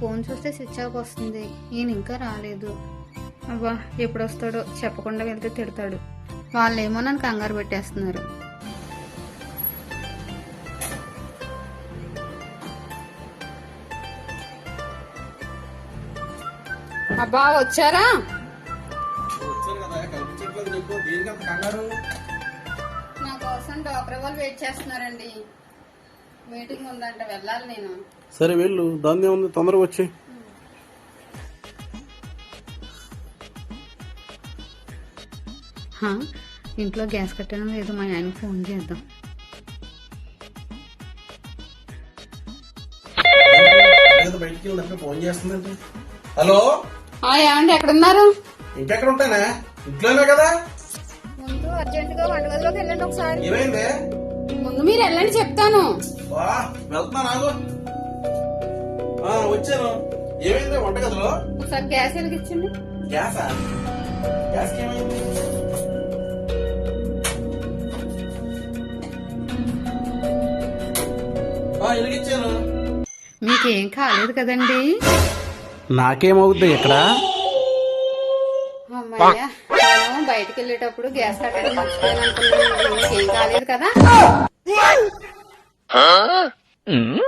Phone చూస్తే switch off వస్తుంది. ఈయన ఇంకా రాలేదు. అబ్బా ఎప్పుడు వస్తాడో చెప్పకుండా వెళ్తే తిడతాడు. వాళ్ళేమో నన్ను కంగారు పెట్టేస్తున్నారు. అబ్బా వచ్చారా? నా కోసం డాక్టర్ వాళ్ళు వెయిట్ చేస్తున్నారండి. మీటింగ్ ఉందంట వెళ్ళాలి నేను. సరే వెళ్ళు. దాన్ని ఉంది. తొందరగా వచ్చి. హా, ఇంట్లో గ్యాస్ కట్టడం లేదు. మా ఆయన ఫోన్ చేద్దాం. ఏదో బయటికి వెళ్ళినప్పుడు ఫోన్ చేస్తుందంటే హలో? ఆ, ఏమండి ఎక్కడున్నారు? ఇంకెక్కడ ఉంటానా ఇంట్లోనే కదా? ముందు అర్జెంట్గా వంటగదిలోకి వెళ్ళండి ఒకసారి. ఏమైంది? ముందు మీరు వెళ్ళండి చెప్తాను. వా వెళ్తున్నా నాకు వచ్చాను. ఏమైంది వంటగదిలో? ఒకసారి గ్యాస్ వెలిగించండి గ్యాసా? గ్యాస్ ఏమైంది? వెలిగించాను. మీకేం కాలేదు కదండి? నాకేమవుద్ది ఇక్కడ? అమ్మయ్య నేను బయటికి వెళ్ళేటప్పుడు గ్యాస్ కట్టడం మర్చిపోయాను అనుకున్నాను. మీకేం కాలేదు కదా? 嗯嗯？